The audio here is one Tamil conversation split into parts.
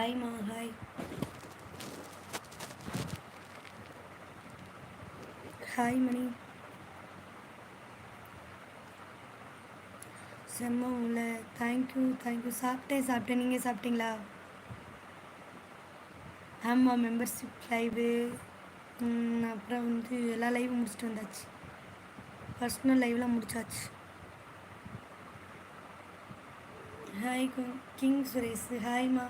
ஹாய்மா ஹாய் ஹாய் மணி செம்ம உங்களை தேங்க்யூ தேங்க்யூ சாப்பிட்டேன் சாப்பிட்டேன் நீங்கள் சாப்பிட்டீங்களா? ஆமாம் மெம்பர்ஷிப் லைவு அப்புறம் வந்து எல்லா லைவும் முடிச்சுட்டு வந்தாச்சு. பர்சனல் லைவ்லாம் முடிச்சாச்சு. ஹாய் கிங் சுரேஷ் ஹாய்மா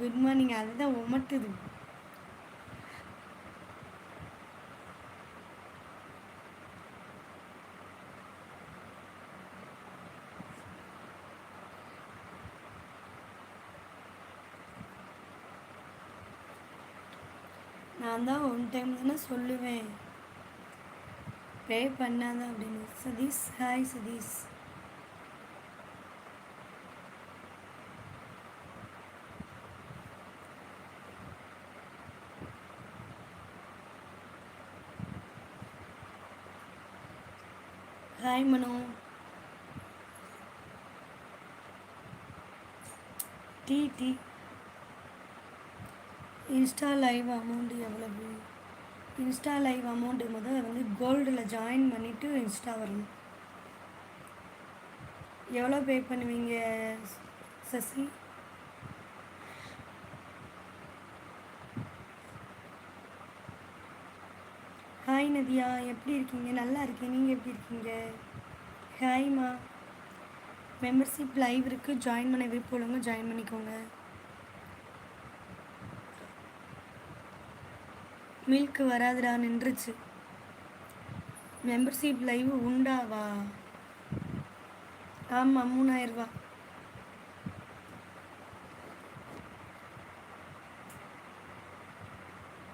குட் மார்னிங் அதுதான் உமட்டுது. நான் தான் ஒன் டைம் தானே சொல்லுவேன். ப்ரே பண்ணாதான் அப்படின்னு. சதீஷ் ஹாய் சதீஷ். ஹாய் மனோ டீ டீ இன்ஸ்டா லைவ் அமௌண்ட் எவ்வளவு? இன்ஸ்டா லைவ் அமௌண்ட்டு முதல் வந்து கோல்டில் ஜாயின் பண்ணிவிட்டு இன்ஸ்டா வரணும் எவ்வளோ பே பண்ணுவீங்க சசி? ஹாய் நதியா. எப்படி இருக்கீங்க? நல்லா இருக்கேன். நீங்கள் எப்படி இருக்கீங்க? ஹாய்மா மெம்பர்ஷிப் லைவ் இருக்குது ஜாயின் பண்ண விருப்பம் உள்ளவங்க ஜாயின் பண்ணிக்கோங்க. மில்க் வராதுடா. நின்றுச்சு. மெம்பர்ஷிப் லைவ் உண்டாவா? ஆமாம் மூணாயிரரூபா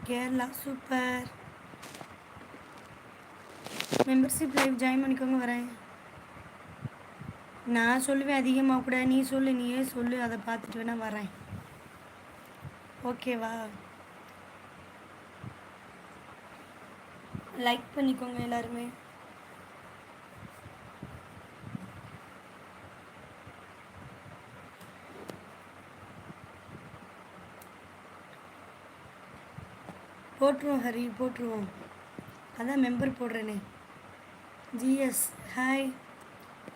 Kerala super membership live join பண்ணிக்கோங்க வரேன். நான் சொல்லுவேன் அதிகமாக கூட. நீ சொல்லு நீயே சொல்லு. அதை பார்த்துட்டு வேணா வரேன். ஓகேவா லைக் பண்ணிக்கோங்க எல்லாருமே. போட்டுருவோம் ஹரி. போட்டுருவோம். அதான் மெம்பர் போடுறேனே. ஜிஎஸ் ஹாய்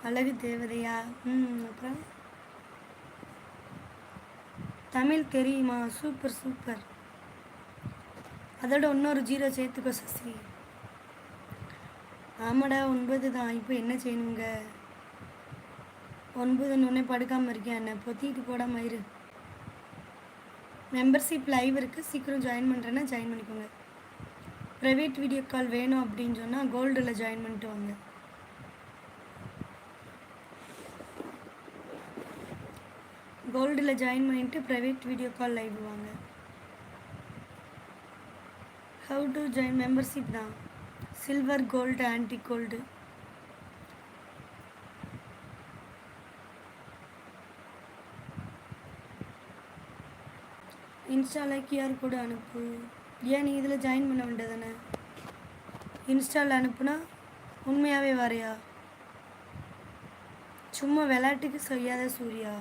அழகு தேவதையா? ம் அப்புறம்? தமிழ் தெரியுமா? Super super. அதோட இன்னொரு ஜீரோ சேர்த்துக்கோ சசி. ஆமாடா ஒன்பது தான். இப்போ என்ன செய்யணுங்க? ஒன்பதுன்னு ஒன்றே படுக்காமல் இருக்கேன் என்ன? பொத்திட்டு போடாம இரு. மெம்பர்ஷிப் லைவ் இருக்குது சீக்கிரம் ஜாயின் பண்ணுறேன்னா ஜாயின் பண்ணிக்கோங்க. ப்ரைவேட் வீடியோ கால் வேணும் அப்படின்னு சொன்னால் கோல்டில் ஜாயின் பண்ணிட்டு வாங்க. கோல்டில் ஜாயின் பண்ணிட்டு ப்ரைவேட் வீடியோ கால் லைவ் வாங்க. ஹவு டு ஜாயின் மெம்பர்ஷிப் தான். சில்வர் கோல்டு ஆன்டி கோல்டு இன்ஸ்டாவில் கியூஆர் கோடு அனுப்பு. ஏன் நீ இதில் ஜாயின் பண்ண வேண்டியதானே இன்ஸ்டாவில் அனுப்புனா உண்மையாகவே வரையா சும்மா விளையாட்டுக்கு செய்யாத சூர்யா.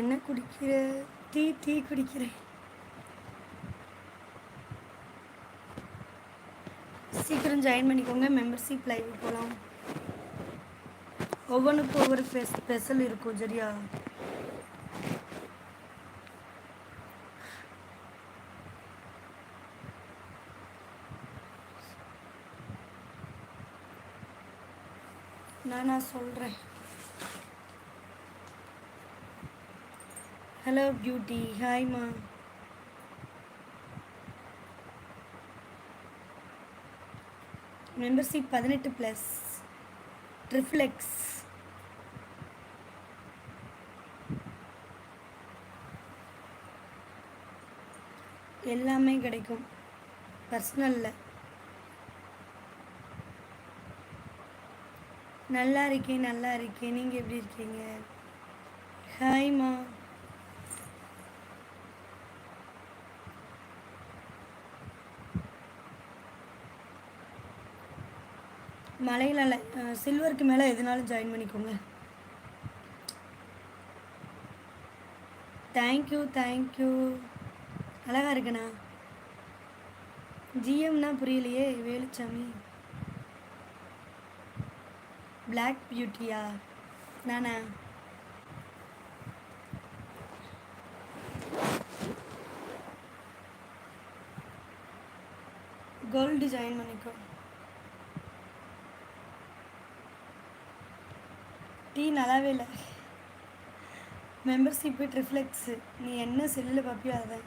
என்ன குடிக்கிற? டீ டீ குடிக்கிறேன். சீக்கிரம் ஜாயின் பண்ணிக்கோங்க மெம்பர்ஷிப் லைவ் போகலாம் ஒவ்வொன்றுக்கும் ஒவ்வொரு ஸ்பெஷல் இருக்கும் சரியா? நான் நான் சொல்கிறேன் ஹலோ பியூட்டி ஹாய்மா மெம்பர்ஷிப் பதினெட்டு ப்ளஸ் ட்ரிஃப்ளெக்ஸ் எல்லாமே கிடைக்கும். பர்சனலில் நல்லா இருக்கேன் நல்லா இருக்கேன். நீங்கள் எப்படி இருக்கீங்க? ஹாய்மா மலையில் சில்வருக்கு மேலே எதுனாலும் ஜாயின் பண்ணிக்கோங்க. தேங்க்யூ தேங்க்யூ அழகா இருக்குண்ணா ஜிஎம்னா புரியலையே வேலுச்சாமி. பிளாக் பியூட்டியா நானா? கோல்டு ஜாயின் பண்ணிக்கோ. டீ நல்லாவே இல்லை. மெம்பர்ஷிப்பு ரிஃப்ளெக்ஸு நீ என்ன செல்லில் பார்ப்பியோ அதான்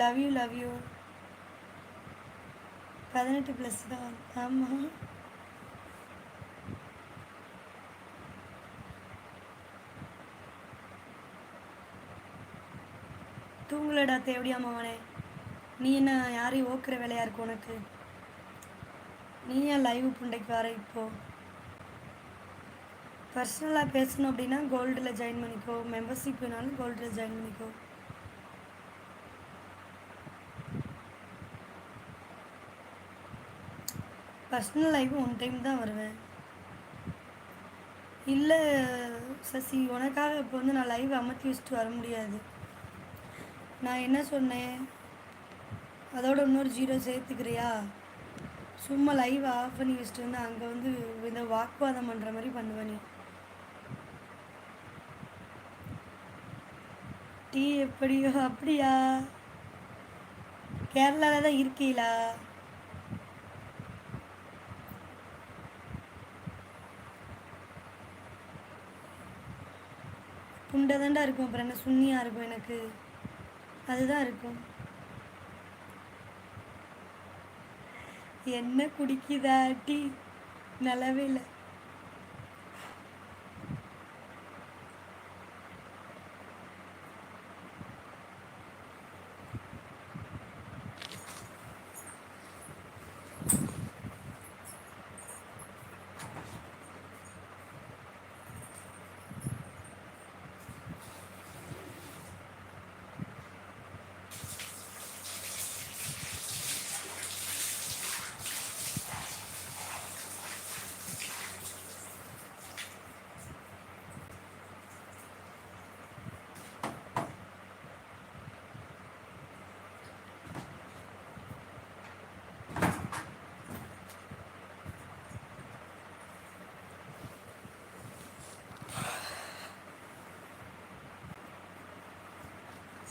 லவ் யூ லவ் யூ பதினெட்டு ப்ளஸ் தான். ஆமாம் தூங்கலடா தேவடியா மகனே நீ என்ன யாரையும் ஓக்குற வேலையாக இருக்கும் உனக்கு? நீ ஏன் லைவ் புண்டைக்கு வர இப்போ. பர்சனலாக பேசணும் அப்படின்னா கோல்டில் ஜாயின் பண்ணிக்கோ. மெம்பர்ஷிப் வேணாலும் கோல்டில் ஜாயின் பண்ணிக்கோ. பர்சனல் லைவ் ஒன் டைம் தான் வருவேன். இல்லை சசி உனக்காக இப்போ வந்து நான் லைவ் அமர்த்தி வச்சுட்டு வர முடியாது. நான் என்ன சொன்னேன்? அதோட இன்னொரு ஜீரோ சேர்த்துக்கிறியா? சும்மா லைவ் ஆஃப் பண்ணி வச்சுட்டு வந்து அங்கே வந்து இந்த வாக்குவாதம் பண்ணுற மாதிரி பண்ணுவேன். நீ டீ எப்படியோ அப்படியா? கேரளாவில் தான் இருக்கீங்களா புண்டை தாண்டா இருக்கும் அப்புறம் என்ன சுண்ணியாக இருக்கும் எனக்கு. அதுதான் இருக்கும். என்ன குடிக்குதாட்டி டீ? நல்லாவே இல்லை.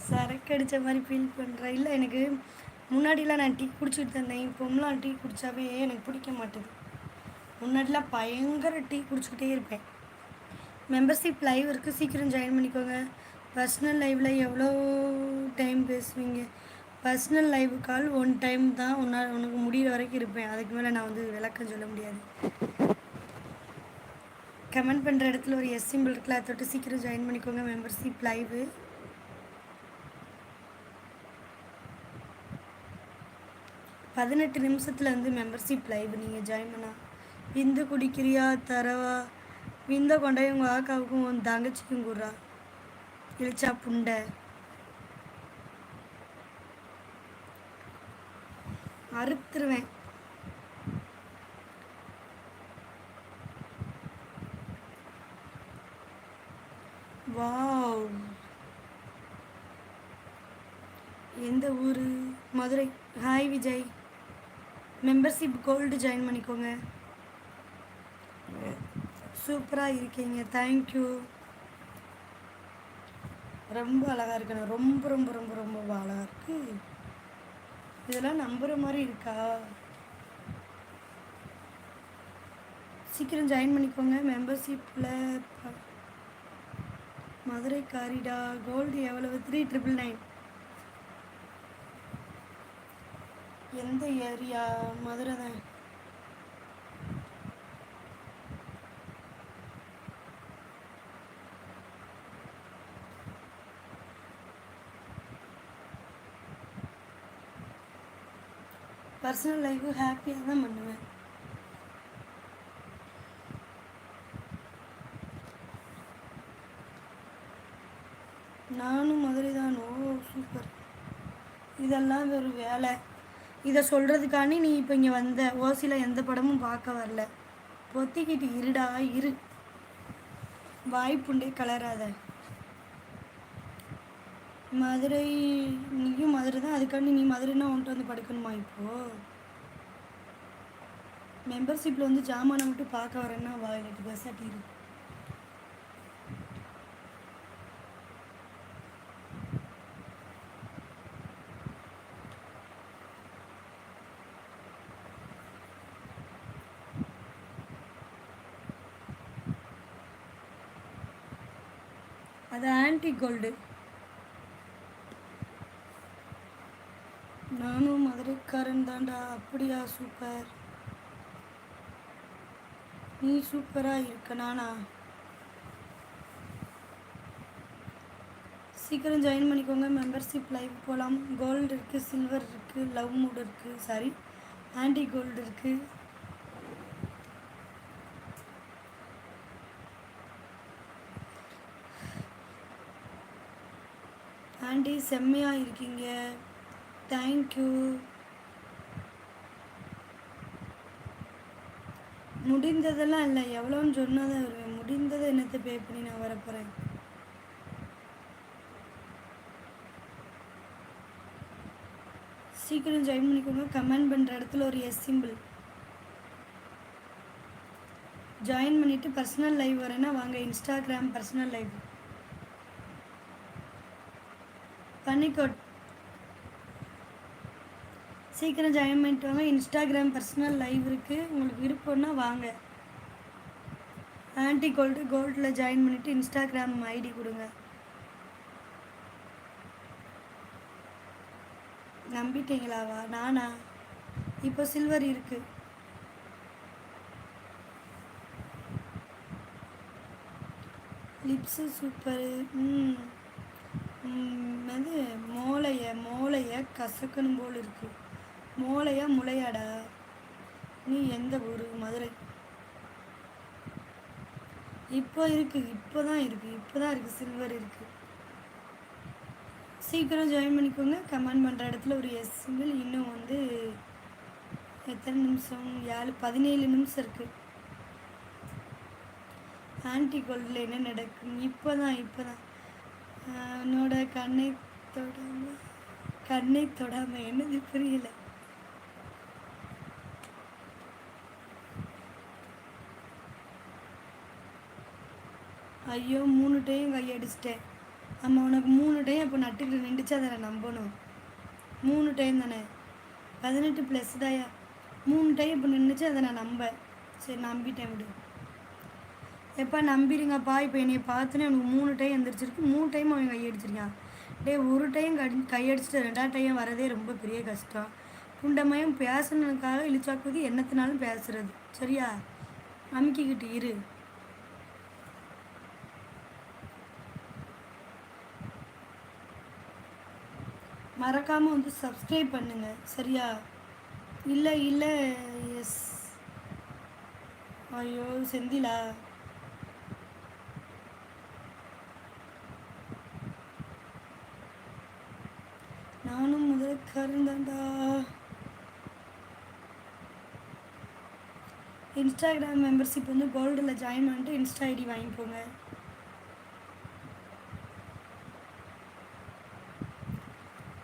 சரக்கு அடித்த மாதிரி ஃபீல் பண்ணுறேன் இல்லை எனக்கு முன்னாடிலாம் நான் டீ குடிச்சிட்டு இருந்தேன். இப்போம்லாம் டீ குடித்தாவே எனக்கு பிடிக்க மாட்டேது. முன்னாடிலாம் பயங்கர டீ குடிச்சிக்கிட்டே இருப்பேன். மெம்பர்ஷிப் லைவ் இருக்குது சீக்கிரம் ஜாயின் பண்ணிக்கோங்க. பர்சனல் லைவில் எவ்வளோ டைம் பேசுவீங்க? Personal live call one time தான் உன்னால் உனக்கு முடிகிற வரைக்கும் இருப்பேன். அதுக்கு மேலே நான் வந்து விளக்கம் சொல்ல முடியாது. கமெண்ட் பண்ணுற இடத்துல ஒரு எஸ் சிம்பிள் இருக்குல்ல அதை தொட்டு சீக்கிரம் ஜாயின் பண்ணிக்கோங்க. மெம்பர்ஷிப் லைவு பதினெட்டு நிமிஷத்தில் வந்து மெம்பர்ஷிப் லைவ் நீங்கள் ஜாயின் பண்ணா. விந்து குடிக்கிறியா தரவா? விந்த கொண்டாய் உங்கள் ஆக்காவுக்கும் உன் தங்கச்சிக்கும் கூடுறா. இழிச்சா புண்டை. அறுத்துருவேன். வாவ். எந்த ஊர்? Madurai. Hi Vijay. Membership gold join பண்ணிக்கோங்க. சூப்பராக இருக்கீங்க. தேங்க்யூ ரொம்ப அழகாக இருக்கணும் ரொம்ப ரொம்ப ரொம்ப ரொம்ப அழகாக இருக்குது இதெல்லாம் நம்புகிற மாதிரி இருக்கா? சீக்கிரம் ஜாயின் பண்ணிக்கோங்க. மெம்பர்ஷிப்பில் மதுரை காரிடா கோல்டு எவ்வளவு? த்ரீ ட்ரிபிள் நைன் எந்த ஏரியா? மதுரை தான் பர்சனல் லைஃபு ஹாப்பியாக தான் பண்ணுவேன். நானும் மதுரை தான் ஓ சூப்பர் இதெல்லாம் ஒரு வேலை. இதை சொல்கிறதுக்காண்டி நீ இப்போ இங்கே வந்த ஓசியில் எந்த படமும் பார்க்க வரல. பொத்திக்கிட்டு இருடா இரு. வாய்ப்புண்டே கலராத. மதுரை நீயும் மதுரை தான் அதுக்காண்டி நீ மதுரைனா உன்ட்டு வந்து படுக்கணுமா இப்போது மெம்பர்ஷிப்பில் வந்து ஜாமானை மட்டும் பார்க்க வரேன்னா வா எனக்கு பெசாட்டி அது கோல்டு நானும் மதுரைக்காரன் தான்டா அப்படியா சூப்பர் நீ சூப்பராக இருக்க நானா? சீக்கிரம் ஜாயின் பண்ணிக்கோங்க மெம்பர்ஷிப் லைவ் போகலாம் கோல்டு இருக்குது சில்வர் இருக்குது லவ் மூட் இருக்குது சாரி ஆன்டி கோல்டு இருக்குது ஆண்டி செம்மையாக இருக்கீங்க. தேங்க்யூ முடிந்ததெல்லாம் இல்லை எவ்வளோன்னு சொன்னால் தான் வருவேன். முடிந்ததை என்னத்தை பே பண்ணி நான் வரப்போகிறேன் சீக்கிரம் ஜாயின் பண்ணிக்கோங்க. கமெண்ட் பண்ணுற இடத்துல ஒரு எஸ் சிம்பிள் ஜாயின் பண்ணிவிட்டு பர்சனல் லைவ் வரேன்னா வாங்க. இன்ஸ்டாகிராம் பர்சனல் லைவ் பண்ணிக்கோ சீக்கிரம் ஜாயின் பண்ணிட்டு வாங்க. இன்ஸ்டாகிராம் பர்சனல் லைவ் இருக்குது உங்களுக்கு விருப்பம்னா வாங்க. ஆன்டி கோல்டு கோல்டில் ஜாயின் பண்ணிவிட்டு இன்ஸ்டாகிராம் ஐடி கொடுங்க. நம்பிட்டீங்களாவா? நானா? இப்போ சில்வர் இருக்கு. லிப்ஸு சூப்பரு ம். வந்து மோளைய மோளைய கசக்கணும் போல் இருக்கு. மோளையா முளையாடா? நீ எந்த ஊர்? மதுரை. இப்போ இருக்கு இப்போ தான் இருக்கு இப்போ தான் இருக்கு சில்வர் இருக்கு. சீக்கிரம் ஜாயின் பண்ணிக்கோங்க. கமெண்ட் பண்ணுற இடத்துல ஒரு எஸ் சிங்கிள் இன்னும் வந்து எத்தனை நிமிஷம்? ஏழு பதினேழு நிமிஷம் இருக்குது ஆன்டி கோல்டில் என்ன நடக்கும்? இப்போ தான் இப்போ தான். உன்னோட கண்ணை தொடாம கண்ணை தொடாம என்னது புரியல. ஐயோ மூணு டைம் கையடிச்சிட்டேன். ஆமாம் உனக்கு மூணு டைம் அப்போ நட்டுக்கிட்டு நின்றுச்சா அதை நம்பணும்? மூணு டைம் தானே? பதினெட்டு ப்ளஸ் தாயா? மூணு டைம் இப்போ நின்றுச்சு அதை நான் நம்ப? சரி நம்பிட்டேன் விடு. எப்பா நம்பிடுங்கப்பா. இப்போ என்னை பார்த்துனே எனக்கு மூணு டைம் எந்திரிச்சிருக்கு. மூணு டைம் அவன் கையடிச்சிருக்கான் டேய் ஒரு டைம் கடி கையடிச்சிட்டு ரெண்டாவது டைம் வரதே ரொம்ப பெரிய கஷ்டம். புண்டமயம் பேசணுக்காக இழிச்சாக்குது என்னத்தினாலும் பேசுறது. சரியா? அமுக்கிக்கிட்டு இரு. மறக்காமல் வந்து சப்ஸ்கிரைப் பண்ணுங்க. சரியா? இல்லை இல்லை எஸ் ஐயோ செந்திலா. இன்ஸ்டாகிராம் மெம்பர்ஷிப் வந்து கோல்டில் ஜாயின் பண்ணிட்டு இன்ஸ்டா ஐடி வாங்கிக்கோங்க.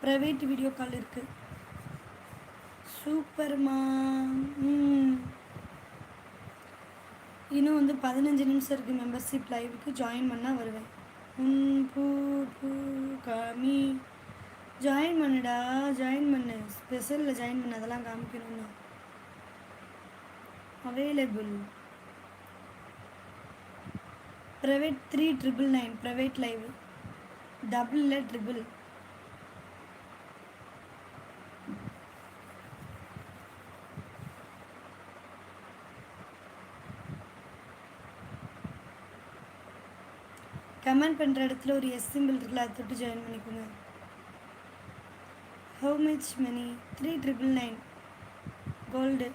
ப்ரைவேட் வீடியோ கால் இருக்கு. சூப்பர்மா இன்னும் வந்து பதினஞ்சு நிமிஷம் இருக்குது மெம்பர்ஷிப் லைவுக்கு ஜாயின் பண்ணால் வருவேன். உன் பூ பூ காமி ஜாயின் பண்ணுடா. ஜாயின் பண்ணு. ஸ்பெஷலில் ஜாயின் பண்ண. அதெல்லாம் காமிக்கணும்னா. Available private three triple nine private live double இல்லை ட்ரிபிள் கமெண்ட் பண்ணுற இடத்துல ஒரு எஸ் சிம்பிள் இருக்குல்ல அதை தொட்டு ஜாயின் பண்ணிக்கோங்க. How much money three triple nine gold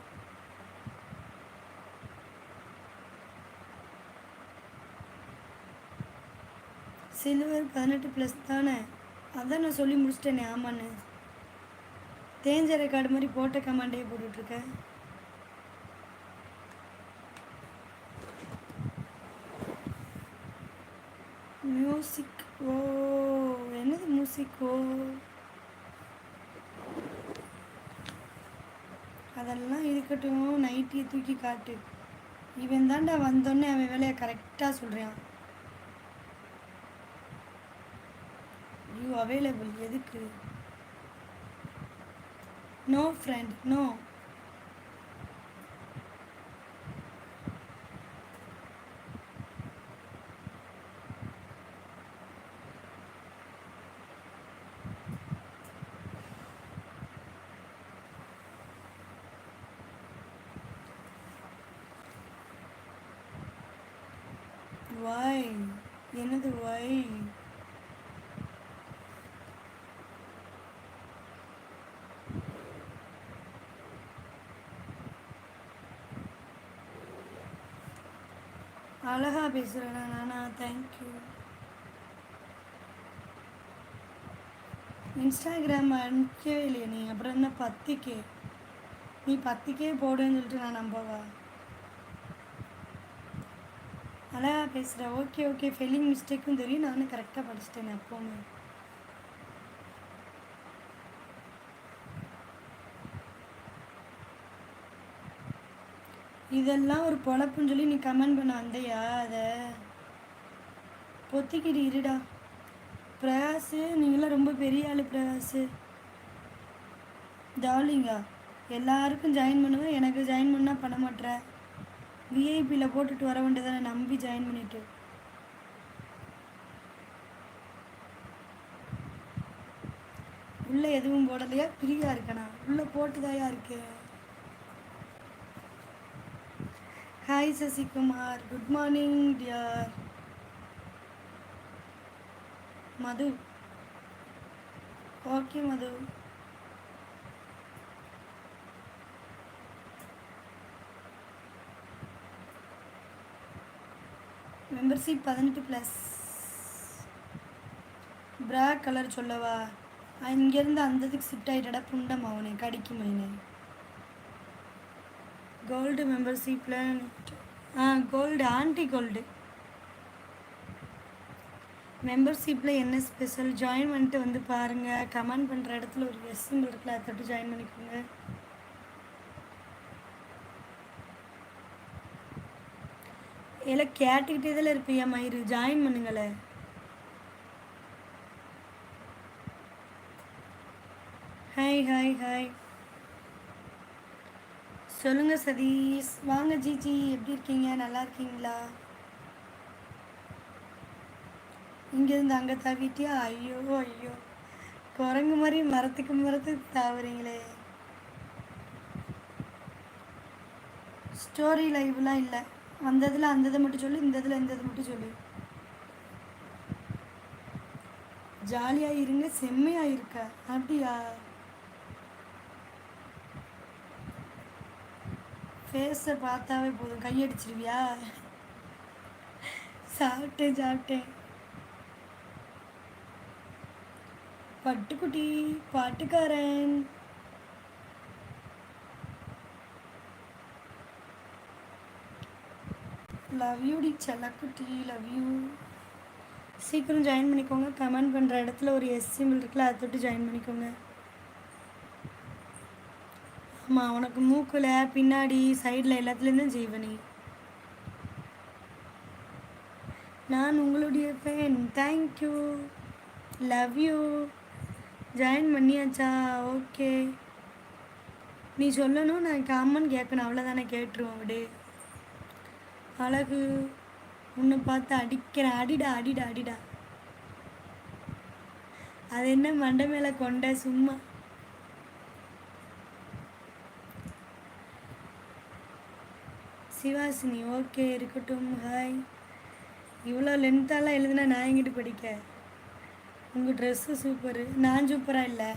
silver பதினெட்டு ப்ளஸ் தானே? அதான் நான் சொல்லி முடிச்சிட்டேனே ஆமாண்ணே தேஞ்ச ரெக்கார்டு மாதிரி போட்ட கமாண்டே போட்டுட்ருக்கேன் மியூசிக் ஓ என்னது மியூசிக் ஓ? அதெல்லாம் இருக்கட்டும் நைட்டியை தூக்கி காட்டு. இவன் தாண்டா வந்தோடனே அவன் வேலையை கரெக்டாக சொல்கிறான் யூ அவைலபிள் எதுக்கு? நோ ஃப்ரெண்ட் நோ வை என்னது வை அழகா பேசுகிறேண்ணா நானா? தேங்க்யூ இன்ஸ்டாகிராம் அனுப்பிக்கவே இல்லையே நீ. அப்புறம் என்ன பத்திக்கே? நீ பத்திக்கே போடுன்னு சொல்லிட்டு நான் நம்பவா? அழகா பேசுகிறேன் ஓகே ஓகே ஃபெல்லிங் மிஸ்டேக்கும் தெரியும். நானும் கரெக்டாக படிச்சிட்டேன் எப்போவுமே. இதெல்லாம் ஒரு பொழப்புன்னு சொல்லி நீ கமெண்ட் பண்ண வந்தையா அதை? பொத்திக்கிட்டு இருடா. பிரகாசு நீங்களாம் ரொம்ப பெரிய ஆள் பிரகாசு டார்லிங்கா எல்லாருக்கும் ஜாயின் பண்ணுவேன் எனக்கு ஜாயின் பண்ணால் பண்ண மாட்டேற விஐபியில் போட்டுட்டு வர வேண்டியதானே நம்பி ஜாயின் பண்ணிட்டு. உள்ளே எதுவும் போடலையா? ஃப்ரீயாக இருக்கேண்ணா உள்ளே போட்டுதாயா இருக்கேன் hi Sasikumar good morning dear Madhu okay Madhu membership பதினெட்டு ப்ளஸ் பிராக் கலர் சொல்லவா? இங்கேருந்து அந்த இதுக்கு ஷிஃப்ட் ஆகிட்டடா புண்டம் அவனே கடிக்கு மைனே கோல்டு மெம்பர்ஷிப்பில் ஆ கோல்டு ஆன்டி கோல்டு மெம்பர்ஷிப்பில் என்ன ஸ்பெஷல் ஜாயின் பண்ணிட்டு வந்து பாருங்கள் கமெண்ட் பண்ணுற இடத்துல ஒரு எஸ் சிம்பிள் இருக்குல்ல அதை தொட்டு ஜாயின் பண்ணிக்கோங்க. எல்லாம் கேட்டுக்கிட்டே தான் இருப்பியா மயிறு? ஜாயின் பண்ணுங்களே. ஹாய் ஹாய் ஹாய் சொல்லுங்க சதீஷ். வாங்க ஜிஜி எப்படி இருக்கீங்க? நல்லா இருக்கீங்களா? இங்கேருந்து அங்கே தவிட்டியா ஐயோ ஐயோ. குரங்கு மாதிரி மரத்துக்கு மரத்துக்கு தாவுறீங்களே. ஸ்டோரி லைவ்லாம் இல்லை. அந்த இதில் அந்த இதை மட்டும் சொல்லு இந்த இதில் இந்த இதை மட்டும் சொல்லு. ஜாலியாக இருங்க செம்மையாக இருக்க. அப்படியா? ஃபேஸை பார்த்தாவே போதும். கையடிச்சிருவியா சாப்பிட்டேன் சாப்பிட்டேன். பட்டுக்குட்டி பாட்டுக்காரன். லவ் யூடி செல்லக்குட்டி லவ் யூ சீக்கிரம் ஜாயின் பண்ணிக்கோங்க. கமெண்ட் பண்ணுற இடத்துல ஒரு எஸ் சிம்பிள் இருக்குல்ல அதை தொட்டு ஜாயின் பண்ணிக்கோங்க. ஆமாம் உனக்கு மூக்கில் பின்னாடி சைடில் எல்லாத்துலேருந்தும் ஜீவனி. நான் உங்களுடைய fan thank you love you join பண்ணியாச்சா? ஓகே நீ சொல்லணும் நான் காமன் கேட்கணும். அவ்வளோதானே கேட்டுருவோம் விடு. அழகு. உன்னை பார்த்து அடிக்கிறேன் அடிடா அடிடா அடிடா. அது என்ன மண்டை மேலே கொண்ட சும்மா. சிவாசினி ஓகே இருக்கட்டும் ஹாய் இவ்வளோ லென்த்தாலாம் எழுதுனா நான் எங்கிட்டு படிக்க? உங்கள் ட்ரெஸ்ஸு சூப்பரு நான் சூப்பராக இல்லை?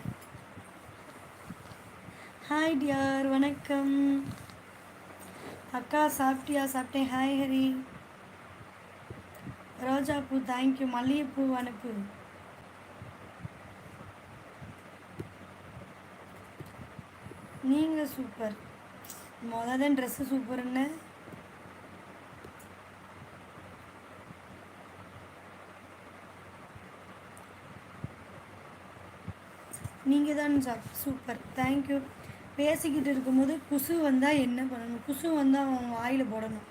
ஹாய் டியார் வணக்கம். அக்கா சாப்பிட்டியா? சாப்பிட்டேன். ஹாய் ஹரி. ரோஜா பூ தேங்க்யூ மல்லிகைப்பூ அனுப்பு. நீங்கள் சூப்பர் மொதல் தான் ட்ரெஸ்ஸு சூப்பர்னு நீங்கள் தான் சார் சூப்பர் தேங்க்யூ பேசிக்கிட்டு இருக்கும்போது குசு வந்தால் என்ன பண்ணணும்? குசு வந்தால் அவன் வாயில் போடணும்.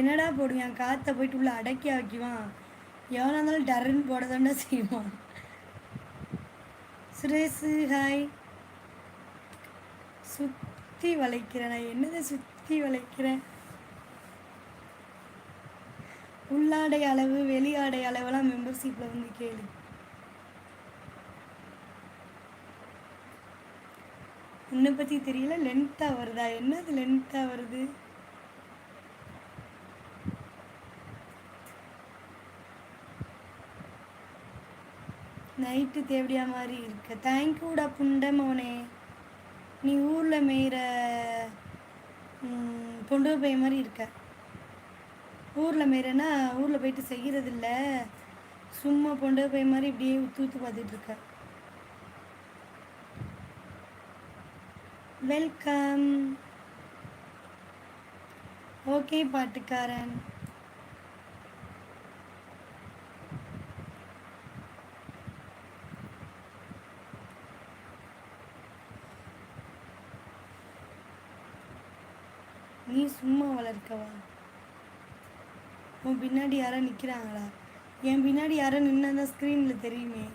என்னடா போடுவான் காற்றை போயிட்டு உள்ள அடக்கி ஆக்கிவான். எவ்வளோ இருந்தாலும் டரன் போட தானே செய்வான். சுரேஷு ஹாய் சுற்றி வளைக்கிறேன். நான் என்னதை சுற்றி வளைக்கிறேன்? உள்ளாடை அளவு வெளியாடை அளவெல்லாம் மெம்பர்ஷிப்பில் வந்து கேளு. உன்னை பற்றி தெரியல லென்த்தாக வருதா? என்னது லென்த்தாக வருது? நைட்டு தேவடியா மாதிரி இருக்க. தேங்க்யூடா புண்டம் அவனே நீ ஊரில் மேயிற பொண்டு பையன் மாதிரி இருக்க. ஊரில் மேயிறேன்னா ஊரில் போயிட்டு செய்கிறதில்ல சும்மா பொண்டு பையன் மாதிரி இப்படியே ஊற்று ஊற்று பார்த்துட்டு இருக்க. வெல்கம் ஓகே பாட்டுக்காரன். நீ சும்மா வளர்க்கவா? உன் பின்னாடி யாரோ நிற்கிறாங்களா என் பின்னாடி யாரோ நின்னா தான் ஸ்க்ரீனில் தெரியுமே.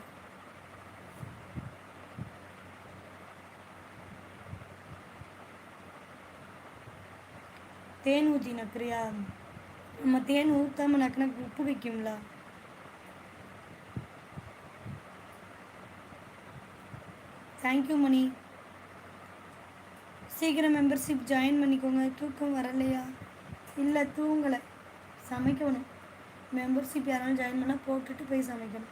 தேன் ஊற்றி நக்குறியா நம்ம தேன் ஊற்றாம நக்குனா உப்பு வைக்கும்ல. தேங்க்யூ மணி. சீக்கிரம் மெம்பர்ஷிப் ஜாயின் பண்ணிக்கோங்க. தூக்கம் வரலையா? இல்லை தூங்கலை. சமைக்கணும். மெம்பர்ஷிப் யாராலும் ஜாயின் பண்ணால் போட்டுட்டு போய் சமைக்கணும்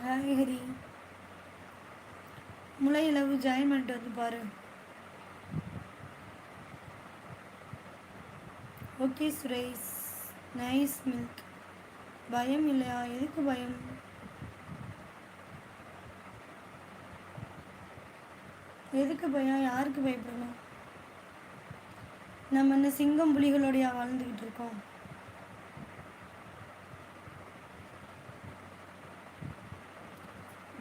ஹாய் ஹரி முளை ஜாயின் பண்ணிட்டு வந்து பாரு. ஓகே சுரேஷ் நைஸ் மில்க் பயம் இல்லையா? எதுக்கு பயம்? எதுக்கு பயம்? யாருக்கு பயப்படணும்? நம்ம என்ன சிங்கம் புலிகளோடையா வாழ்ந்துக்கிட்டு இருக்கோம்.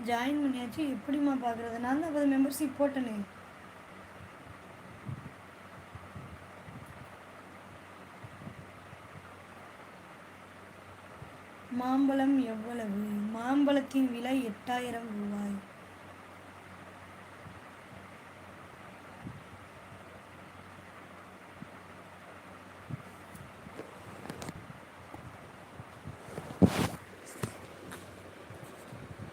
ஜாயின் பண்ணியாச்சு. எப்படிம்மா பார்க்குறது நான் தான் அப்போ மெம்பர்ஷிப் போட்டேனே. மாம்பழம் எவ்வளவு? மாம்பழத்தின் விலை எட்டாயிரம் ரூபாய்.